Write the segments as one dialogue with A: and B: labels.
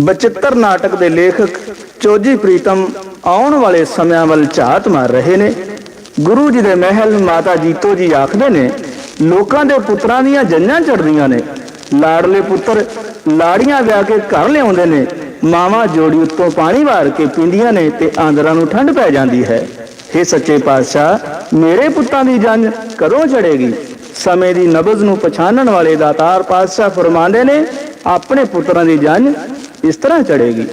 A: ਬਚਿੱਤਰ ਨਾਟਕ ਦੇ ਲੇਖਕ ਚੋਜੀ ਪ੍ਰੀਤਮ ਆਉਣ ਵਾਲੇ ਸਮਿਆਂ ਵੱਲ ਝਾਤ ਮਾਰ ਰਹੇ ਨੇ। ਗੁਰੂ ਜੀ ਦੇ ਮਹਿਲ ਮਾਤਾ ਜੀਤੋ ਜੀ ਆਖਦੇ ਨੇ, ਲੋਕਾਂ ਦੇ ਪੁੱਤਰਾਂ ਦੀਆਂ ਜੰਨਾਂ ਚੜਦੀਆਂ ਨੇ। ਲਾੜਲੇ ਪੁੱਤਰ ਲਾੜੀਆਂ ਵਿਆਹ ਕੇ ਘਰ ਲਿਆਉਂਦੇ ਨੇ। ਮਾਵਾਂ ਜੋੜੀ ਉੱਤੋਂ ਪਾਣੀ ਵਾਰ ਕੇ ਪੀਂਦੀਆਂ ਨੇ ਤੇ ਆਂਦਰਾਂ ਨੂੰ ਠੰਡ ਪੈ ਜਾਂਦੀ ਹੈ। हे ਸੱਚੇ ਪਾਤਸ਼ਾਹ, ਮੇਰੇ ਪੁੱਤਾਂ ਦੀ ਜੰਨ ਕਦੋਂ ਚੜੇਗੀ ਸਮੇਂ ਦੀ ਨਬਜ਼ ਨੂੰ ਪਛਾਣਨ ਵਾਲੇ ਦਾਤਾਰ ਪਾਤਸ਼ਾਹ ਫਰਮਾਉਂਦੇ ਨੇ, ਆਪਣੇ ਪੁੱਤਰਾਂ ਦੀ ਜੰਨ ਇਸ ਤਰ੍ਹਾਂ ਚੜੇਗੀ।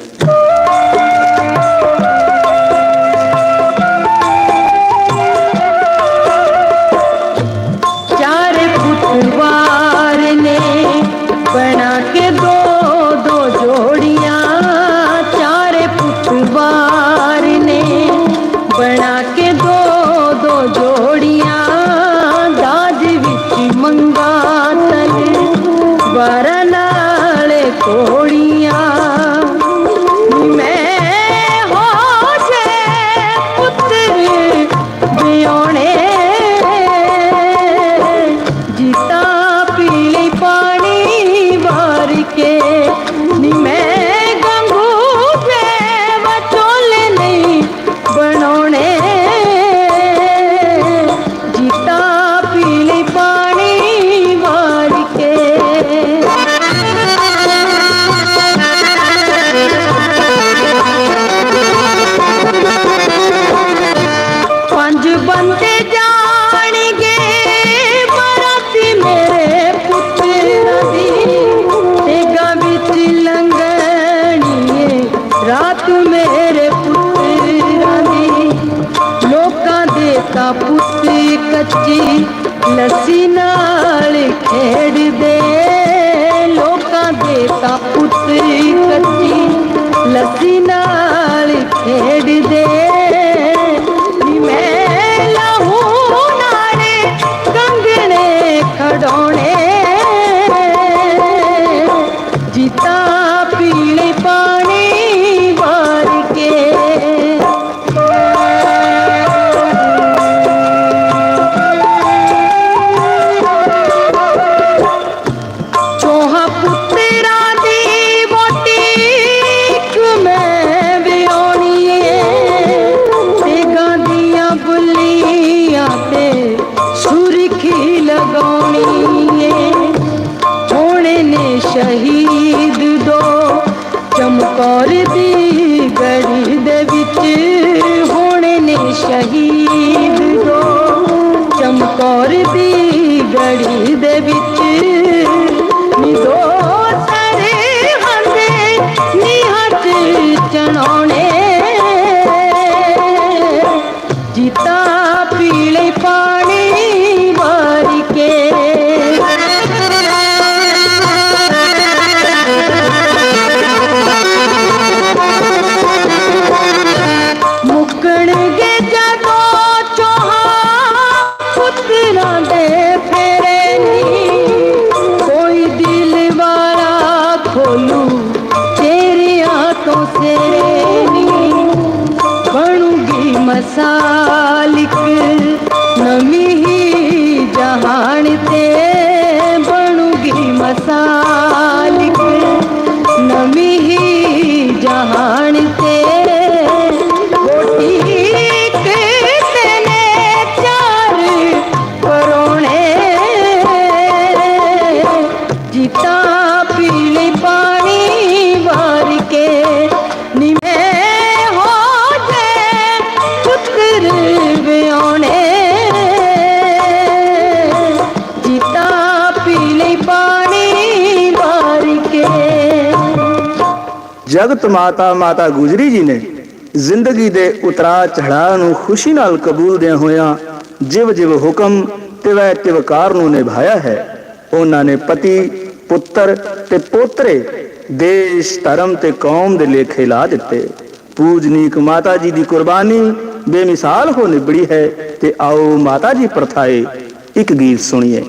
B: ਪੁੱਤ ਕੱਚੀ ਲੱਸੀ ਨਾਲ ਨੇ ਤੇਰਿਆਂ ਬਣੂਗੀ ਮਸਾਲਿਕ। ਨਵੀਂ ਹੀ ਜਹਾਨ ਤੇ ਬਣੂਗੀ ਮਸਾਲਿਕ। ਨਵੀਂ ਹੀ ਜਹਾਨ
A: ਜਗਤ ਮਾਤਾ ਮਾਤਾ ਗੁਜਰੀ ਜੀ ਨੇ ਜ਼ਿੰਦਗੀ ਦੇ ਉਤਰਾ ਚੜਾਅ ਨੂੰ ਖੁਸ਼ੀ ਨਾਲ ਕਬੂਲਦਿਆਂ ਹੋਇਆਂ ਜਿਵ ਜਿਵ ਹੁਕਮ, ਤਿਵੈ ਤਿਵਕਾਰ ਨੂੰ ਨਿਭਾਇਆ ਹੈ। ਉਹਨਾਂ ਨੇ ਪਤੀ, ਪੁੱਤਰ ਤੇ ਪੋਤਰੇ, ਦੇਸ਼, ਧਰਮ ਤੇ ਕੌਮ ਦੇ ਲੇਖੇ ਲਾ ਦਿੱਤੇ। ਪੂਜਨੀਕ ਮਾਤਾ ਜੀ ਦੀ ਕੁਰਬਾਨੀ ਬੇਮਿਸਾਲ ਹੋ ਨਿਬੜੀ ਹੈ ਤੇ ਆਓ ਮਾਤਾ ਜੀ ਪ੍ਰਥਾਏ ਇੱਕ ਗੀਤ ਸੁਣੀਏ।